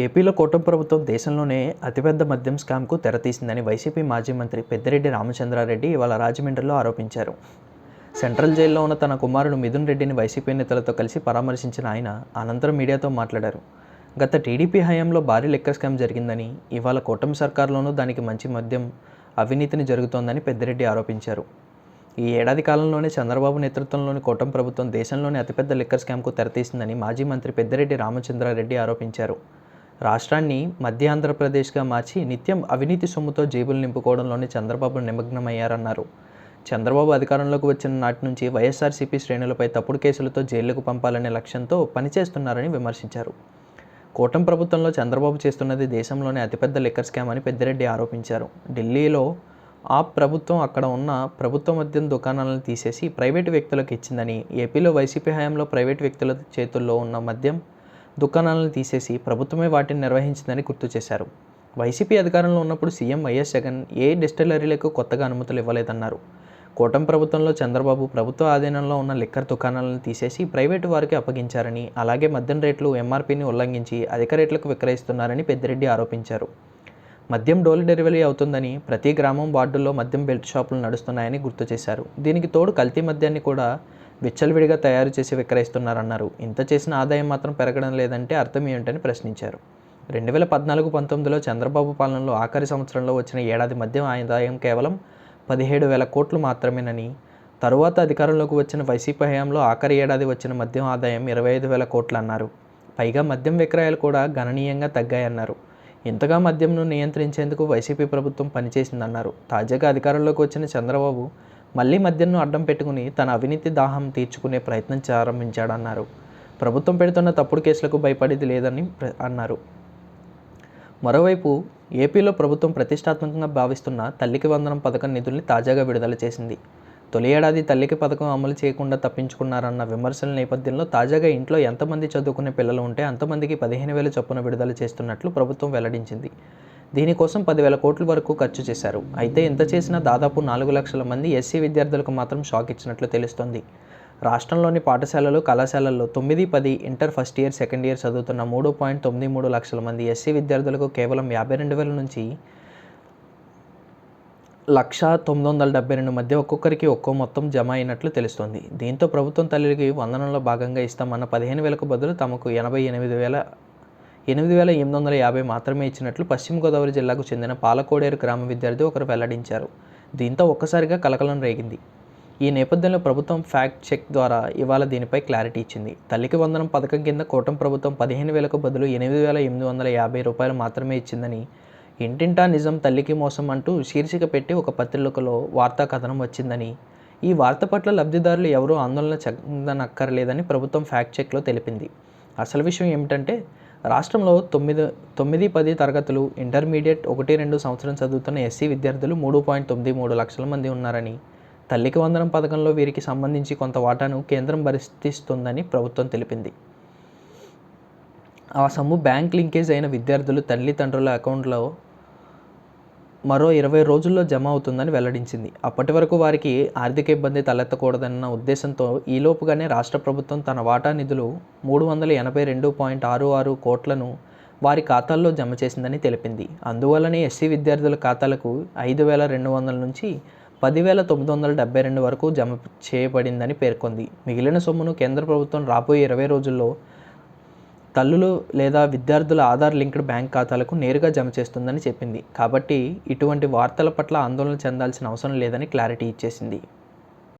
ఏపీలో కూటమి ప్రభుత్వం దేశంలోనే అతిపెద్ద మద్యం స్కామ్కు తెరతీసిందని వైసీపీ మాజీ మంత్రి పెద్దిరెడ్డి రామచంద్రారెడ్డి ఇవాళ రాజమండ్రిలో ఆరోపించారు. సెంట్రల్ జైల్లో ఉన్న తన కుమారుడు మిథున్ రెడ్డిని వైసీపీ నేతలతో కలిసి పరామర్శించిన ఆయన అనంతరం మీడియాతో మాట్లాడారు. గత టీడీపీ హయాంలో భారీ లెక్కర్ స్కామ్ జరిగిందని ఇవాళ కూటమి సర్కారులోనూ దానికి మంచి మద్యం అవినీతిని జరుగుతోందని పెద్దిరెడ్డి ఆరోపించారు. ఈ ఏడాది కాలంలోనే చంద్రబాబు నేతృత్వంలోని కూటమి ప్రభుత్వం దేశంలోని అతిపెద్ద లిక్కర్ స్కామ్కు తెరతీసిందని మాజీ మంత్రి పెద్దిరెడ్డి రామచంద్రారెడ్డి ఆరోపించారు. రాష్ట్రాన్ని మధ్య ఆంధ్రప్రదేశ్గా మార్చి నిత్యం అవినీతి సొమ్ముతో జేబులు నింపుకోవడంలోనే చంద్రబాబు నిమగ్నమయ్యారన్నారు. చంద్రబాబు అధికారంలోకి వచ్చిన నాటి నుంచి వైఎస్ఆర్సీపీ శ్రేణులపై తప్పుడు కేసులతో జైళ్ళకు పంపాలనే లక్ష్యంతో పనిచేస్తున్నారని విమర్శించారు. కూటమి ప్రభుత్వంలో చంద్రబాబు చేస్తున్నది దేశంలోనే అతిపెద్ద లిక్కర్ స్కామ్ అని పెద్దిరెడ్డి ఆరోపించారు. ఢిల్లీలో ఆ ప్రభుత్వం అక్కడ ఉన్న ప్రభుత్వ మద్యం దుకాణాలను తీసేసి ప్రైవేటు వ్యక్తులకు ఇచ్చిందని ఏపీలో వైసీపీ హయాంలో ప్రైవేటు వ్యక్తుల చేతుల్లో ఉన్న మద్యం దుకాణాలను తీసేసి ప్రభుత్వమే వాటిని నిర్వహించిందని గుర్తు చేశారు. వైసీపీ అధికారంలో ఉన్నప్పుడు సీఎం వైఎస్ జగన్ ఏ డిస్టిలరీలకు కొత్తగా అనుమతులు ఇవ్వలేదన్నారు. కూటమి ప్రభుత్వంలో చంద్రబాబు ప్రభుత్వ ఆధీనంలో ఉన్న లిక్కర్ దుకాణాలను తీసేసి ప్రైవేటు వారికి అప్పగించారని అలాగే మద్యం రేట్లు ఎంఆర్పీని ఉల్లంఘించి అధిక రేట్లకు విక్రయిస్తున్నారని పెద్దిరెడ్డి ఆరోపించారు. మద్యం డోలి డెలివరీ అవుతుందని ప్రతి గ్రామం వార్డుల్లో మద్యం బెల్ట్ షాపులు నడుస్తున్నాయని గుర్తు చేశారు. దీనికి తోడు కల్తీ మద్యాన్ని కూడా విచ్చలవిడిగా తయారు చేసి విక్రయిస్తున్నారన్నారు. ఇంత చేసిన ఆదాయం మాత్రం పెరగడం లేదంటే అర్థం ఏంటని ప్రశ్నించారు. రెండు వేల పద్నాలుగు పంతొమ్మిదిలో చంద్రబాబు పాలనలో ఆఖరి సంవత్సరంలో వచ్చిన ఏడాది మద్యం ఆదాయం కేవలం పదిహేడు వేల కోట్లు మాత్రమేనని తరువాత అధికారంలోకి వచ్చిన వైసీపీ హయాంలో ఆఖరి ఏడాది వచ్చిన మద్యం ఆదాయం ఇరవై ఐదు వేల కోట్లు అన్నారు. పైగా మద్యం విక్రయాలు కూడా గణనీయంగా తగ్గాయన్నారు. ఇంతగా మద్యంను నియంత్రించేందుకు వైసీపీ ప్రభుత్వం పనిచేసిందన్నారు. తాజాగా అధికారంలోకి వచ్చిన చంద్రబాబు మళ్ళీ మద్యంను అడ్డం పెట్టుకుని తన అవినీతి దాహం తీర్చుకునే ప్రయత్నం ప్రారంభించాడన్నారు. ప్రభుత్వం పెడుతున్న తప్పుడు కేసులకు భయపడేది లేదని ప్ర- అన్నారు. మరోవైపు ఏపీలో ప్రభుత్వం ప్రతిష్టాత్మకంగా భావిస్తున్న తల్లికి వందనం పథకం నిధుల్ని తాజాగా విడుదల చేసింది. తొలి ఏడాది తల్లికి పథకం అమలు చేయకుండా తప్పించుకున్నారన్న విమర్శల నేపథ్యంలో తాజాగా ఇంట్లో ఎంతమంది చదువుకునే పిల్లలు ఉంటే అంతమందికి పదిహేను వేల చొప్పున విడుదల చేస్తున్నట్లు ప్రభుత్వం వెల్లడించింది. దీనికోసం పదివేల కోట్ల వరకు ఖర్చు చేశారు. అయితే ఇంత చేసినా దాదాపు నాలుగు లక్షల మంది ఎస్సీ విద్యార్థులకు మాత్రం షాక్ ఇచ్చినట్లు తెలుస్తోంది. రాష్ట్రంలోని పాఠశాలలు కళాశాలల్లో తొమ్మిది పది inter first year second year చదువుతున్న మూడు పాయింట్ తొమ్మిది మూడు లక్షల మంది ఎస్సీ విద్యార్థులకు కేవలం యాభై రెండు వేల నుంచి లక్ష తొమ్మిది వందల డెబ్బై రెండు మధ్య ఒక్కొక్కరికి ఒక్కో మొత్తం జమ అయినట్లు తెలుస్తోంది. దీంతో ప్రభుత్వం తల్లికి వందనంలో భాగంగా ఇస్తామన్న పదిహేను వేలకు బదులు తమకు ఎనభై ఎనిమిది వేల ఎనిమిది వేల ఎనిమిది వందల యాభై మాత్రమే ఇచ్చినట్లు పశ్చిమ గోదావరి జిల్లాకు చెందిన పాలకోడేరు గ్రామ విద్యార్థి ఒకరు వెల్లడించారు. దీంతో ఒక్కసారిగా కలకలం రేగింది. ఈ నేపథ్యంలో ప్రభుత్వం ఫ్యాక్ట్ చెక్ ద్వారా ఇవాళ దీనిపై క్లారిటీ ఇచ్చింది. తల్లికి వందనం పథకం కింద కూటమి ప్రభుత్వం పదిహేను వేలకు బదులు ఎనిమిది వేల ఎనిమిది వందల యాభై రూపాయలు మాత్రమే ఇచ్చిందని ఇంటింటా నిజం తల్లికి మోసం అంటూ శీర్షిక పెట్టి ఒక పత్రికలో వార్తా కథనం వచ్చిందని ఈ వార్త పట్ల లబ్ధిదారులు ఎవరూ ఆందోళన చెందనక్కర్లేదని ప్రభుత్వం ఫ్యాక్ట్ చెక్లో తెలిపింది. అసలు విషయం ఏమిటంటే రాష్ట్రంలో తొమ్మిది తొమ్మిది పది తరగతులు ఇంటర్మీడియట్ ఒకటి రెండు సంవత్సరం చదువుతున్న ఎస్సీ విద్యార్థులు మూడు పాయింట్ తొమ్మిది మూడు లక్షల మంది ఉన్నారని. తల్లికి వందనం పథకంలో వీరికి సంబంధించి కొంత వాటాను కేంద్రం భరిస్తుందని ప్రభుత్వం తెలిపింది. ఆ సొమ్ము బ్యాంక్ లింకేజ్ అయిన విద్యార్థులు తల్లిదండ్రుల అకౌంట్లో మరో ఇరవై రోజుల్లో జమ అవుతుందని వెల్లడించింది. అప్పటి వరకు వారికి ఆర్థిక ఇబ్బంది తలెత్తకూడదన్న ఉద్దేశంతో ఈలోపుగానే రాష్ట్ర ప్రభుత్వం తన వాటా నిధులు మూడు వందల ఎనభై రెండు పాయింట్ ఆరు ఆరు కోట్లను వారి ఖాతాల్లో జమ చేసిందని తెలిపింది. అందువల్లనే ఎస్సీ విద్యార్థుల ఖాతాలకు ఐదు వేల రెండు వందల నుంచి పదివేల తొమ్మిది వందల డెబ్బై రెండు వరకు జమ చేయబడిందని పేర్కొంది. మిగిలిన సొమ్మును కేంద్ర ప్రభుత్వం రాబోయే ఇరవై రోజుల్లో తల్లులు లేదా విద్యార్థుల ఆధార్ లింక్డ్ బ్యాంక్ ఖాతాలకు నేరుగా జమ చేస్తుందని చెప్పింది. కాబట్టి ఇటువంటి వార్తల పట్ల ఆందోళన చెందాల్సిన అవసరం లేదని క్లారిటీ ఇచ్చేసింది.